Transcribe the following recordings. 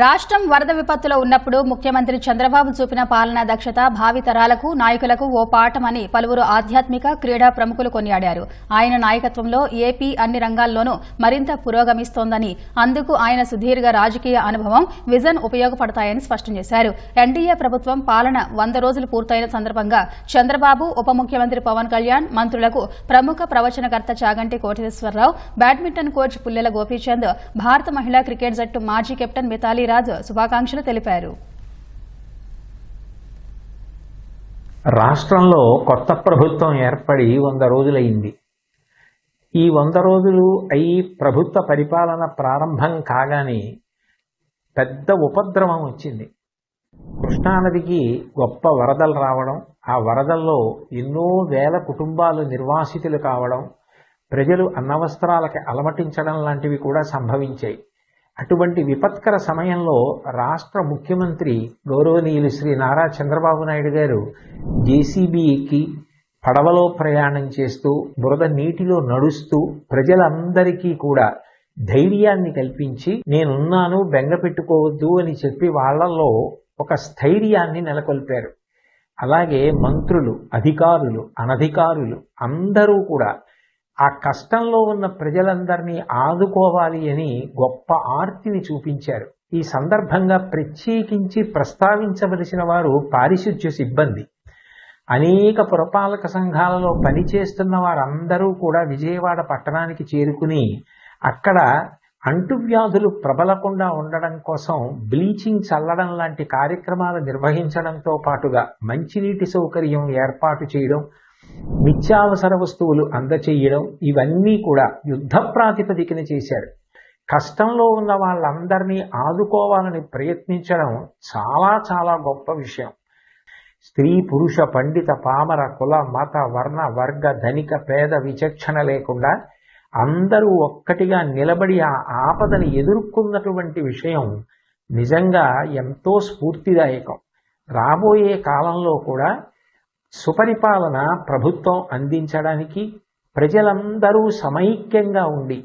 రాష్ట్రం వరద విపత్తులో ఉన్నప్పుడు ముఖ్యమంత్రి చంద్రబాబు చూపిన పాలనా దక్షత భావితరాలకు నాయకులకు ఓ పాఠమని పలువురు ఆధ్యాత్మిక క్రీడా ప్రముఖులు కొనియాడారు. ఆయన నాయకత్వంలో ఏపీ అన్ని రంగాల్లోనూ మరింత పురోగమిస్తోందని అందుకు ఆయన సుదీర్ఘ రాజకీయ అనుభవం విజన్ ఉపయోగపడతాయని స్పష్టం చేశారు. ఎన్డీఏ ప్రభుత్వం పాలన వంద రోజులు పూర్తయిన సందర్భంగా చంద్రబాబు ఉప ముఖ్యమంత్రి పవన్ కళ్యాణ్ మంత్రులకు ప్రముఖ ప్రవచనకర్త చాగంటి కోటేశ్వరరావు బ్యాడ్మింటన్ కోచ్ పుల్లెల గోపీచంద్ భారత మహిళా క్రికెట్ జట్టు మాజీ కెప్టెన్ మితాలి రాజ్ శుభాకాంక్షలు తెలిపారు. రాష్ట్రంలో కొత్త ప్రభుత్వం ఏర్పడి వంద రోజులైంది. ఈ వంద రోజులు అయి ప్రభుత్వ పరిపాలన ప్రారంభం కాగానే పెద్ద ఉపద్రవం వచ్చింది. కృష్ణానదికి గొప్ప వరదలు రావడం ఆ వరదల్లో ఎన్నో వేల కుటుంబాలు నిర్వాసితులు కావడం ప్రజలు అన్నవస్త్రాలకి అలమటించడం లాంటివి కూడా సంభవించాయి. అటువంటి విపత్కర సమయంలో రాష్ట్ర ముఖ్యమంత్రి గౌరవనీయులు శ్రీ నారా చంద్రబాబు నాయుడు గారు జేసీబీకి పడవలో ప్రయాణం చేస్తూ బురద నీటిలో నడుస్తూ ప్రజలందరికీ కూడా ధైర్యాన్ని కల్పించి నేనున్నాను బెంగ పెట్టుకోవద్దు అని చెప్పి వాళ్ళలో ఒక స్థైర్యాన్ని నెలకొల్పారు. అలాగే మంత్రులు అధికారులు అనధికారులు అందరూ కూడా ఆ కష్టంలో ఉన్న ప్రజలందరినీ ఆదుకోవాలి అని గొప్ప ఆర్తిని చూపించారు. ఈ సందర్భంగా ప్రత్యేకించి ప్రస్తావించవలసిన వారు పారిశుధ్య సిబ్బంది. అనేక పురపాలక సంఘాలలో పనిచేస్తున్న వారందరూ కూడా విజయవాడ పట్టణానికి చేరుకుని అక్కడ అంటువ్యాధులు ప్రబలకుండా ఉండడం కోసం బ్లీచింగ్ చల్లడం లాంటి కార్యక్రమాలు నిర్వహించడంతో పాటుగా మంచినీటి సౌకర్యం ఏర్పాటు చేయడం నిత్యావసర వస్తువులు అందచేయడం ఇవన్నీ కూడా యుద్ధ ప్రాతిపదికన చేశారు కష్టంలో ఉన్న వాళ్ళందరినీ ఆదుకోవాలని ప్రయత్నించడం చాలా చాలా గొప్ప విషయం. స్త్రీ పురుష పండిత పామర కుల మత వర్ణ వర్గ ధనిక పేద విచక్షణ లేకుండా అందరూ ఒక్కటిగా నిలబడి ఆ ఆపదని ఎదుర్కొన్నటువంటి విషయం నిజంగా ఎంతో స్ఫూర్తిదాయకం. రాబోయే కాలంలో కూడా సుపరిపాలన ప్రభుత్వం అందించడానికి ప్రజలందరూ సమైక్యంగా ఉండి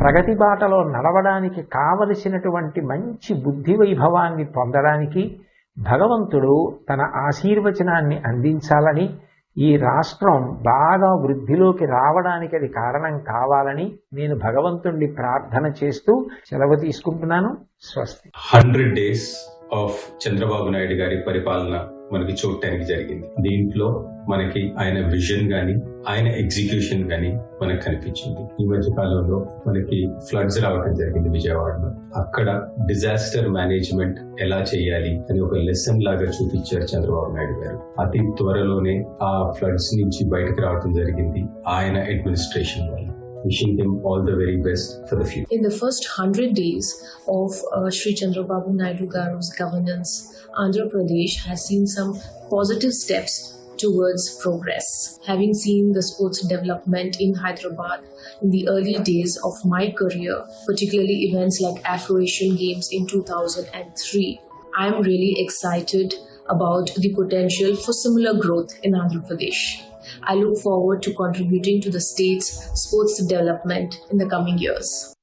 ప్రగతి బాటలో నడవడానికి కావలసినటువంటి మంచి బుద్ధి వైభవాన్ని పొందడానికి భగవంతుడు తన ఆశీర్వచనాన్ని అందించాలని ఈ రాష్ట్రం బాగా వృద్ధిలోకి రావడానికి అది కారణం కావాలని నేను భగవంతుణ్ణి ప్రార్థన చేస్తూ సెలవు తీసుకుంటున్నాను. స్వస్తి. Hundred days of Chandrababu Naidu garu పరిపాలన మనకి చూడటానికి జరిగింది. దీంట్లో మనకి ఆయన విజన్ గాని ఆయన ఎగ్జిక్యూషన్ గాని మనకు కనిపించింది. ఈ మధ్య కాలంలో మనకి ఫ్లడ్స్ రావడం జరిగింది విజయవాడలో. అక్కడ డిజాస్టర్ మేనేజ్మెంట్ ఎలా చేయాలి అని ఒక లెసన్ లాగా చూపించారు చంద్రబాబు నాయుడు గారు. అతి త్వరలోనే ఆ ఫ్లడ్స్ నుంచి బయటకు రావడం జరిగింది ఆయన అడ్మినిస్ట్రేషన్ వల్ల. wishing them all the very best for the future. In the first 100 days of uh, Sri Chandrababu Naidu Garu's governance, Andhra Pradesh has seen some positive steps towards progress. Having seen the sports development in Hyderabad in the early days of my career, particularly events like Afro Asian Games in 2003, I am really excited about the potential for similar growth in Andhra Pradesh. I look forward to contributing to the state's sports development in the coming years.